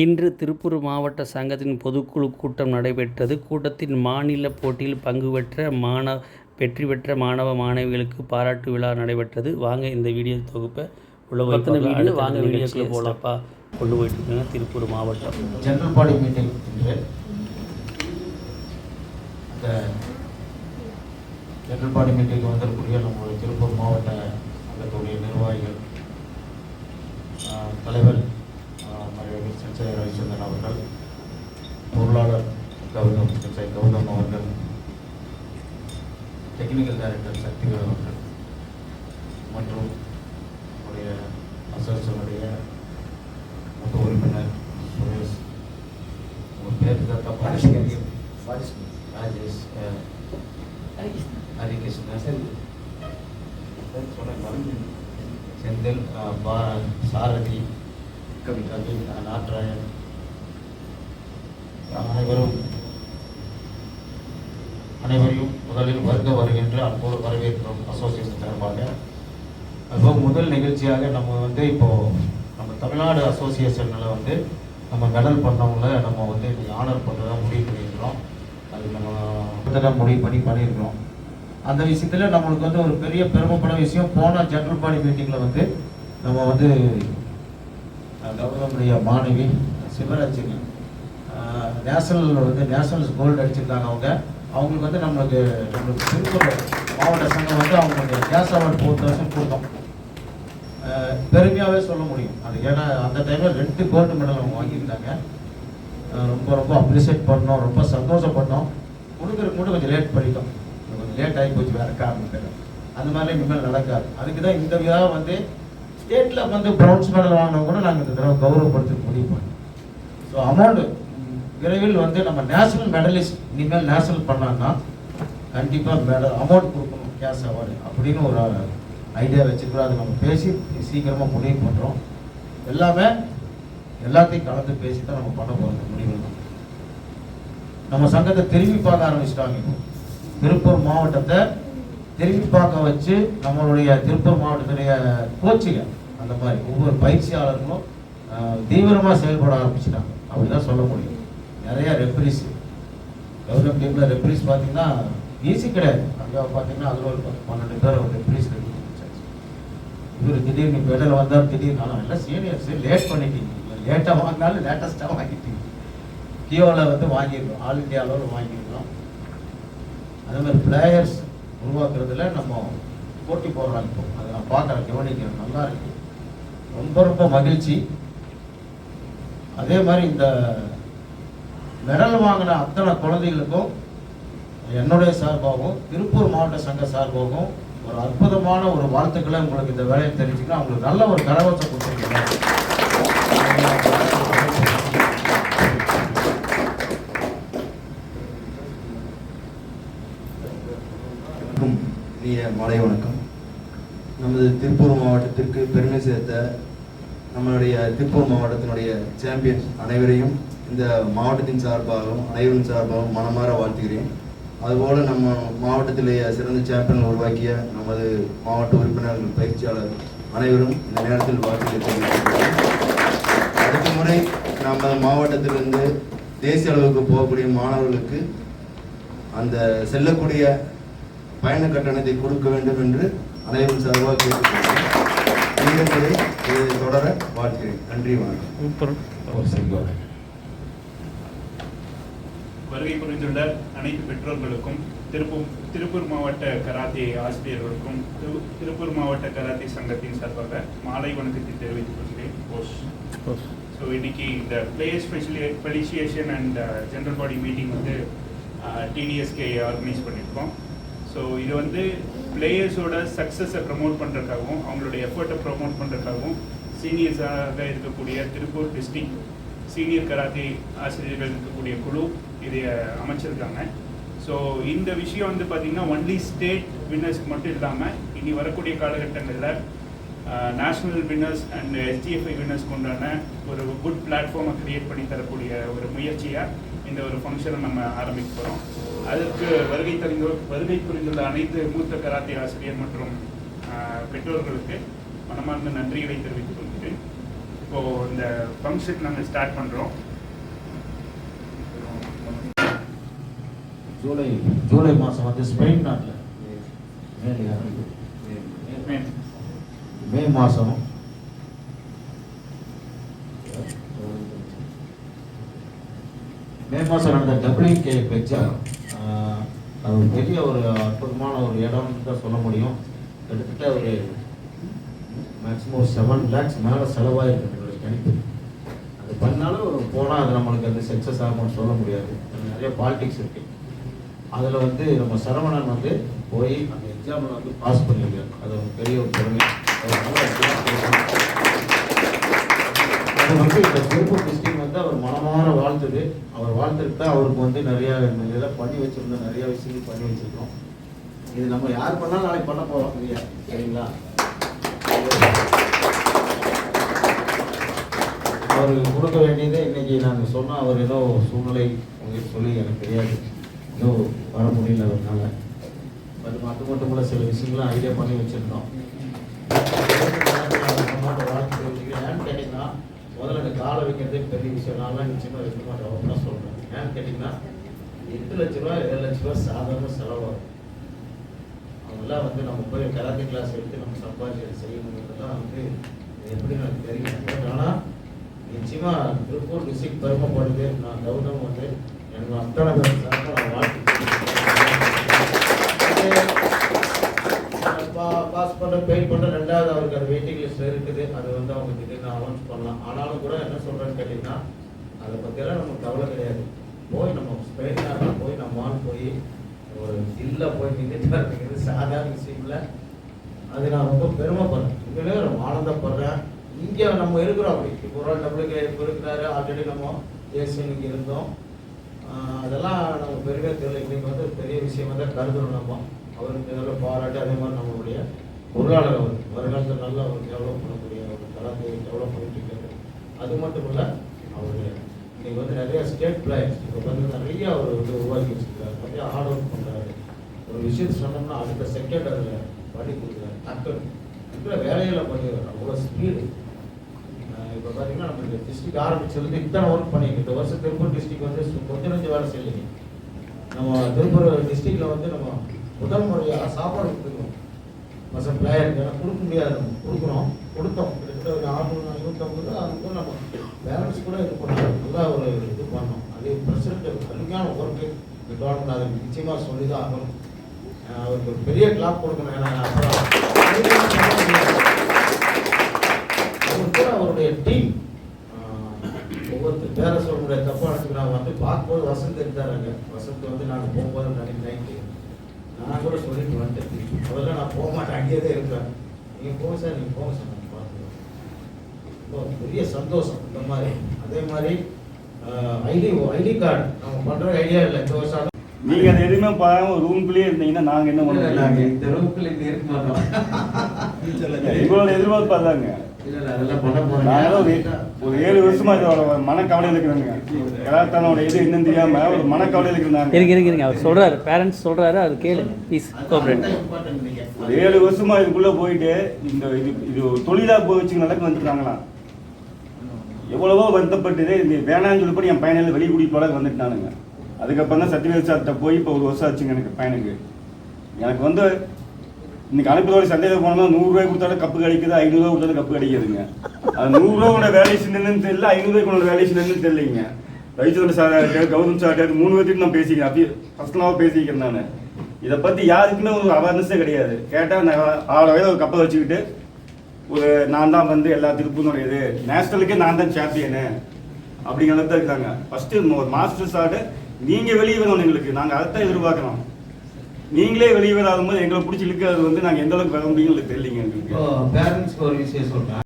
இன்று திருப்பூர் மாவட்ட சங்கத்தின் பொதுக்குழு கூட்டம் நடைபெற்றது. கூட்டத்தில் மாநில போட்டியில் பங்கு பெற்ற மாண வெற்றி பெற்ற மாணவ மாணவிகளுக்கு பாராட்டு விழா நடைபெற்றது. வாங்க இந்த வீடியோ தொகுப்பை உள்ள. வீடியோ வாங்க வீடியோக்குள்ள போகலாம்ப்பா கொண்டு போயிட்டு இருக்காங்க திருப்பூர் மாவட்டம் ஜெனரல் பாடி மீட்டிங் அந்த ஜெனரல் பாடி மீட்டிங் வந்திருக்கக்கூடிய நம்முடைய திருப்பூர் மாவட்ட சங்கத்துடைய நிர்வாகிகள் தலைவர் டெக்னிக்கல் டைரக்டர் சக்திவேல் அவர்கள் மற்றும் நம்முடைய அசோசியனுடைய மூத்த உறுப்பினர் சுரேஷ் உங்கள் பேர் தான் தப்பா ராஜேஷ் அஹ், ஹரிகிருஷ்ணன் சொன்னேன் மறந்து. செந்தில் அஹ், பா- சாரதி கவி கவி அஹ், நாட்ராயன் அனைவரும் அனைவரையும் முதலில் வருக வருகின்ற அன்போடு வரவேற்கிறோம் அசோசியேஷன் சார்பாக. அதுபோக முதல் நிகழ்ச்சியாக நம்ம வந்து இப்போது நம்ம தமிழ்நாடு அசோசியேஷனில் வந்து நம்ம மெடல் பண்ணவங்கள நம்ம வந்து இன்றைக்கி ஆனர் பண்ணுறதா முடிவு பண்ணியிருக்கிறோம். அது நம்ம இப்பதான் முடிவு பண்ணி பண்ணியிருக்கிறோம். அந்த விஷயத்தில் நம்மளுக்கு வந்து ஒரு பெரிய பெருமைப்பட விஷயம் போன ஜென்ரல் பாடி மீட்டிங்கில் வந்து நம்ம வந்து அஹ், மாணவி சிவராஜினி நேஷனல் வந்து நேஷனல்ஸ் கோல்டு அடிச்சிருக்காங்க அவங்க. அவங்களுக்கு வந்து நம்மளுக்கு நம்மளுக்கு திருப்பூர் மாவட்ட சங்கம் வந்து அவங்களுக்கு கேஸ் அவார்டு ஃபோர் தௌசண்ட் கொடுத்தோம். பெருமையாகவே சொல்ல முடியும். அது ஏன்னா அந்த டைமில் ரெண்டு கோல்டு மெடல் அவங்க வாங்கியிருந்தாங்க. ரொம்ப ரொம்ப அப்ரிசியேட் பண்ணோம் ரொம்ப சந்தோஷப்பட்டோம். கொடுக்குறதுக்கு மட்டும் கொஞ்சம் லேட் பண்ணிட்டோம். கொஞ்சம் லேட் ஆகி போச்சு வேற காரணத்துக்கு அந்த மாதிரிலாம் இனிமேல் நடக்காது. அதுக்கு தான் இந்த விழா வந்து ஸ்டேட்டில் வந்து ப்ரௌன்ஸ் மெடல் வாங்கினவங்க கூட நாங்கள் இந்த தடவை கௌரவப்படுத்த முடியும் ஸோ அமௌண்ட்டு விரைவில் வந்து நம்ம நேஷனல் மெடலிஸ்ட் இனிமேல் நேஷனல் பண்ணாங்கன்னா கண்டிப்பாக மெடல் அமௌண்ட் கொடுக்கணும் கேஷ் அவார்டு அப்படின்னு ஒரு ஐடியா வச்சுக்கிறோம் அதை நம்ம பேசி சீக்கிரமாக முடிவு பண்ணுறோம் எல்லாமே எல்லாத்தையும் கலந்து பேசி தான் நம்ம பண்ண போகிறோம் முடிவு. நம்ம சங்கத்தை திரும்பி பார்க்க ஆரம்பிச்சிட்டாங்க. திருப்பூர் மாவட்டத்தை திரும்பி பார்க்க வச்சு நம்மளுடைய திருப்பூர் மாவட்டத்துடைய கோச்சுங்க அந்த மாதிரி ஒவ்வொரு பயிற்சியாளர்களும் தீவிரமாக செயல்பட ஆரம்பிச்சிட்டாங்க. அப்படிதான் சொல்ல முடியும். நிறைய ரெப்ரிஸ் டெவலப் டீம்ல ரெப்ரிஸ் பார்த்தீங்கன்னா ஈஸி கிடையாது. அங்கே பார்த்தீங்கன்னா அதில் ஒரு பத்து பன்னெண்டு பேர் ஒரு ரெப்ரிஸ் இவர் திடீர்னு பெடல் வந்தால் திடீர்னு ஆனால் எல்லாம் சீனியர்ஸ் லேட் பண்ணிட்டீங்க. லேட்டாக வாங்கினாலும் லேட்டஸ்ட்டாக வாங்கிட்டீங்க. கியோவில் வந்து வாங்கியிருக்கோம் ஆல் இந்தியா அளவில் வாங்கியிருக்கோம் அதே மாதிரி பிளேயர்ஸ் உருவாக்குறதுல நம்ம போட்டி போடுறாங்க இப்போ. அதை நான் பார்க்குறேன் கவனிக்கிறேன். நல்லா இருக்கு. ரொம்ப ரொம்ப மகிழ்ச்சி. அதே மாதிரி இந்த மெடல் வாங்கின அத்தனை குழந்தைகளுக்கும் என்னுடைய சார்பாகவும் திருப்பூர் மாவட்ட சங்க சார்பாகவும் ஒரு அற்புதமான ஒரு வாழ்த்துக்களை உங்களுக்கு இந்த வேலையை தெரிஞ்சுக்கலாம் அவங்களுக்கு நல்ல ஒரு கரவசம் கொடுத்துருக்கீங்க. மலை மாலை வணக்கம். நமது திருப்பூர் மாவட்டத்திற்கு பெருமை சேர்த்த நம்மளுடைய திருப்பூர் மாவட்டத்தினுடைய சாம்பியன்ஸ் அனைவரையும் இந்த மாவட்டத்தின் சார்பாகவும் அனைவரின் சார்பாகவும் மனமாற வாழ்த்துகிறேன். அதுபோல நம்ம மாவட்டத்திலேயே சிறந்த சாம்பியன் உருவாக்கிய நமது மாவட்ட உறுப்பினர்கள் பயிற்சியாளர் அனைவரும் இந்த நேரத்தில் தெரிவித்துக்கிறேன் அடுத்த முறை நம்ம மாவட்டத்திலிருந்து தேசிய அளவுக்கு போகக்கூடிய மாணவர்களுக்கு அந்த செல்லக்கூடிய பயண கட்டணத்தை கொடுக்க வேண்டும் என்று அனைவரும் சார்பாக கேட்டுக்கொள்கிறேன். தொடர வாழ்க்கிறேன் நன்றி வணக்கம். வருகை புரிந்துள்ள அனைத்து பெற்றோர்களுக்கும் திருப்பூர் திருப்பூர் மாவட்ட கராத்தே ஆசிரியர்களுக்கும் திரு- திருப்பூர் மாவட்ட கராத்தே சங்கத்தின் சார்பாக மாலை வணக்கத்தை தெரிவித்துக் கொள்கிறேன். கோஷ் ஸோ இன்னைக்கு இந்த players specially felicitation and general body meeting வந்து டிடிஎஸ்கே ஆர்கனைஸ் பண்ணியிருக்கோம். ஸோ இது வந்து பிளேயர்ஸோட சக்ஸஸை ப்ரமோட் பண்ணுறதுக்காகவும் அவங்களுடைய எஃபர்ட்டை ப்ரமோட் பண்ணுறதுக்காகவும் சீனியர்ஸாக இருக்கக்கூடிய திருப்பூர் டிஸ்ட்ரிக்ட் சீனியர் கராத்தே ஆசிரியர்கள் இருக்கக்கூடிய குழு இதை அமைச்சிருக்காங்க. ஸோ இந்த விஷயம் வந்து பார்த்திங்கன்னா ஒன்லி ஸ்டேட் வின்னர்ஸ்க்கு மட்டும் இல்லாமல் இனி வரக்கூடிய காலகட்டங்களில் நேஷ்னல் வின்னர்ஸ் அண்ட் எஸ்டிஎஃப்ஐ வின்னர்ஸ்க்கு உண்டான ஒரு குட் பிளாட்ஃபார்மை க்ரியேட் பண்ணி தரக்கூடிய ஒரு முயற்சியாக இந்த ஒரு ஃபங்க்ஷனை நம்ம ஆரம்பிக்க போகிறோம் அதற்கு வருகை தெரிந்து வருகை புரிந்துள்ள அனைத்து மூத்த கராத்தே ஆசிரியர் மற்றும் பெற்றோர்களுக்கு மனமார்ந்த நன்றிகளை தெரிவித்துக் கொள்கிறேன். இப்போது இந்த ஃபங்க்ஷன் நாங்கள் ஸ்டார்ட் பண்ணுறோம் ஜூலை ஜூலை மாதம் வந்து ஸ்பெயின் நாட்டில். மே மாதம் மே மாதம் நடந்த டபிள்யூகே எக்ஸாம் அது பெரிய ஒரு அற்புதமான ஒரு இடம்னு தான் சொல்ல முடியும். கிட்டத்தட்ட ஒரு மேக்ஸிமம் ஒரு செவன் லேக்ஸ் மேலே செலவாயிருக்கு என்னுடைய கணிப்பு. அது பண்ணாலும் போனால் அது நம்மளுக்கு அது சக்ஸஸ் ஆகும்னு சொல்ல முடியாது. நிறைய பாலிடிக்ஸ் இருக்குது அதில் வந்து நம்ம சரவணன் வந்து போய் அந்த எக்ஸாமில் வந்து பாஸ் பண்ணியிருக்காரு அது ஒரு பெரிய ஒரு பெருமை அது வந்து இந்த திருப்பூர் டிஸ்ட்ரிக்ட் வந்து அவர் மனமாற வாழ்த்துது அவர் வாழ்த்துட்டு தான் அவருக்கு வந்து நிறையா இதெல்லாம் பண்ணி வச்சுருந்த நிறையா விஷயங்கள் பண்ணி வச்சுருக்கோம். இது நம்ம யார் பண்ணாலும் நாளைக்கு பண்ண போகிறோம் இல்லையா சரிங்களா? அவருக்கு கொடுக்க வேண்டியதே இன்னைக்கு நாங்கள் சொன்னால் அவர் ஏதோ சூழ்நிலை உங்களுக்கு சொல்லி எனக்கு தெரியாது. ஏதோ வர முடியல அதனால. அது மட்டும் மட்டும் கூட சில விஷயங்களும் ஐடியா பண்ணி வச்சிருந்தோம். கேட்டிங்கன்னா முதல்ல இந்த காலை வைக்கிறதே பெரிய விஷயம் நான்லாம் நிச்சயமாக வைக்க மாட்டேன் தான் சொல்கிறேன் ஏன்னு கேட்டிங்கன்னா எட்டு லட்ச ரூபா ஏழு லட்ச ரூபா சாதாரண செலவாகும் அதெல்லாம் வந்து நம்ம போய் கராத்தே கிளாஸ் எடுத்து நம்ம சம்பாதிச்சு செய்யணுங்கிறதெல்லாம் வந்து எப்படி எனக்கு தெரியும் பட் ஆனால் நிச்சயமாக திருப்பூர் டிஸ்ட்ரிக்ட் பெருமைப்படுது நான் கௌதம் வந்து எனக்கு அத்தனை பேர் சார்பாக நான் வாழ்த்து பாஸ் பண்ண பெயில் பண்ண ரெண்டாவது அவருக்கு அது வெயிட்டிங் லிஸ்ட் இருக்குது. அது வந்து அவங்க திடீர்னு அனௌன்ஸ் பண்ணலாம். ஆனாலும் கூட என்ன சொல்கிறேன்னு கேட்டிங்கன்னா அதை பற்றியெல்லாம் நமக்கு கவலை கிடையாது. போய் நம்ம ஸ்பெயின் போய் நம்ம ஆள் போய் ஒரு இல்ல போய் நின்றுட்டு இருக்கிறது சாதாரண விஷயம்ல அது நான் ரொம்ப பெருமைப்படுறேன். உண்மையிலே ரொம்ப ஆனந்தப்படுறேன். இங்கே நம்ம இருக்கிறோம். அப்படி இப்போ ஒரு டபுள்யூகே இப்போ இருக்கிறாரு. ஆல்ரெடி நம்ம ஏசியன் இங்கே இருந்தோம். அதெல்லாம் நம்ம பெருமையாக தெரியல. வந்து பெரிய விஷயமாக தான் கருதுறோம் நம்ம. அவருக்கு நல்ல பாராட்டு அதே மாதிரி நம்மளுடைய பொருளாளர் அவர் வருங்காலத்தில் நல்லா அவர் டெவலப் பண்ணக்கூடிய ஒரு தளத்தை டெவலப் பண்ணிட்டு இருக்காரு. அது மட்டும் இல்லை அவருடைய இன்னைக்கு வந்து நிறைய ஸ்டேட் பிளேயர்ஸ் இப்போ வந்து நிறைய அவர் வந்து உருவாக்கி வச்சுருக்காரு. நிறைய ஹார்ட் ஒர்க் பண்ணுறாரு ஒரு விஷயத்தை சொன்னோம்னா அடுத்த செகண்ட் அதில் பண்ணி கொடுக்குறாரு. டக்குன்னு இருக்கிற வேலையெல்லாம் பண்ணிடுறாரு. அவ்வளோ ஸ்பீடு பார்த்தீங்கன்னா நம்ம இந்த டிஸ்ட்ரிக்ட் ஆரம்பிச்சதுலேருந்து இத்தனை ஒர்க் பண்ணிருக்கு இந்த வருஷம் திருப்பூர் டிஸ்ட்ரிக்ட் வந்து கொஞ்சம் கொஞ்சம் வேலை செய்யலைங்க. நம்ம திருப்பூர் டிஸ்ட்ரிக்ட்ல வந்து நம்ம முதல் முறையாக சாப்பாடு கொடுக்கணும். பசங்க பிளேயருக்கு ஏன்னா கொடுக்க முடியாது. நம்ம கொடுக்குறோம் கொடுத்தோம். கிட்டத்தட்ட ஒரு ஆறுநூறு ஐநூற்றம்பது அதுக்கு நம்ம பேலன்ஸ் கூட இது பண்ணோம் நல்லா ஒரு இது பண்ணோம். அதே பிரசிடண்ட் அருமையான ஒர்க்கு இந்த கவர்மெண்ட் அதை நிச்சயமாக சொல்லி தான் ஆகணும் அவருக்கு ஒரு பெரிய கிளாப் கொடுக்கணும். ஏன்னா அப்புறம் அவர் அவருடைய டீம் பேர சொல்ல முடியாது தப்பா நினச்சிக்கிறாங்க வந்து பார்க்கும்போது வசந்த் இருந்தாருங்க வசந்த் வந்து நாங்கள் போகும்போது நினைக்கிறேன் நைட்டு நான் கூட சொல்லிட்டு வந்துட்டேன். அதெல்லாம் நான் போக மாட்டேன். அங்கேயே தான் இருப்பேன். நீங்கள் போங்க சார் நீங்கள் போங்க சார் நான் பார்த்துக்கிறேன். ரொம்ப பெரிய சந்தோஷம் இந்த மாதிரி. அதே மாதிரி ஐடி ஐடி கார்டு. நம்ம பண்ணுற ஐடியா இல்லை. இந்த வருஷம் நீங்க அது எதுவுமே பார்க்காம ரூம்குள்ளேயே இருந்தீங்கன்னா நாங்க என்ன பண்ண முடியும் இந்த ரூம்குள்ள இருக்க மாட்டோம். எங்களோட எதிர்பார்ப்பு அதாங்க ஒரு ஏழு வருஷமா மனக்கவலையில் இருக்கிறாங்க கலாச்சாரோட இது என்னன்னு தெரியாம ஒரு மனக்கவலையில் இருக்கிறாங்க அவர் சொல்கிறாரு பேரண்ட்ஸ் சொல்கிறாரு அது கேளு. ப்ளீஸ் கோஆப்ரேட் இம்பார்ட்டன்ட் நீங்கள் ஒரு ஏழு வருஷமா இதுக்குள்ள போயிட்டு இந்த இது தொழிலா போய் வச்சு நடக்க வந்துட்டாங்களாம். எவ்வளவோ வருத்தப்பட்டு இது வேணாம்னு சொல்லி என் பையனில் வெளியே கூட்டிட்டு போல வந்துட்டானுங்க. அதுக்கப்புறம் தான் சத்யவேல் சார்கிட்ட போய் இப்போ ஒரு வருஷம் ஆச்சுங்க எனக்கு பையனுக்கு. எனக்கு வந்து இன்னைக்கு அனுப்புறோட சந்தையில் போனோம்னா நூறுரூவாய் கொடுத்தாலும் கப்பு கிடைக்குது ஐநூறுரூவா கொடுத்தாலும் கப்பு கிடைக்குதுங்க. அது நூறுரூவா வேலை என்னன்னு தெரியல ஐநூறுரூவாய்க்கு வேலை என்னன்னு தெரியலைங்க. ரவிச்சந்திரன் சார் கௌதம் சார் மூணு பேர்த்துக்கு நான் பேசிக்கிறேன். அப்படி பர்சனலாக பேசிக்கிறேன் நான். இதை பற்றி யாருக்குமே ஒரு அவேர்னஸே கிடையாது. கேட்டால் நான் ஆறு வயது ஒரு கப்பை வச்சுக்கிட்டு ஒரு நான் தான் வந்து எல்லா திருப்பூருடைய இது நேஷனலுக்கே நான் தான் சாம்பியனு அப்படிங்கிறத தான் இருக்காங்க. ஃபஸ்ட்டு ஒரு மாஸ்டர் சார்டு நீங்கள் வெளியே வரணும் எங்களுக்கு நாங்கள் தான் எதிர்பார்க்குறோம். நீங்களே வெளியே வராத போது எங்களை பிடிச்சி இழுக்கிறது வந்து நாங்கள் எந்த அளவுக்கு வர முடியும் தெரியலைங்க எங்களுக்கு. பேரண்ட்ஸ்க்கு ஒரு விஷயம் சொல்றேன்.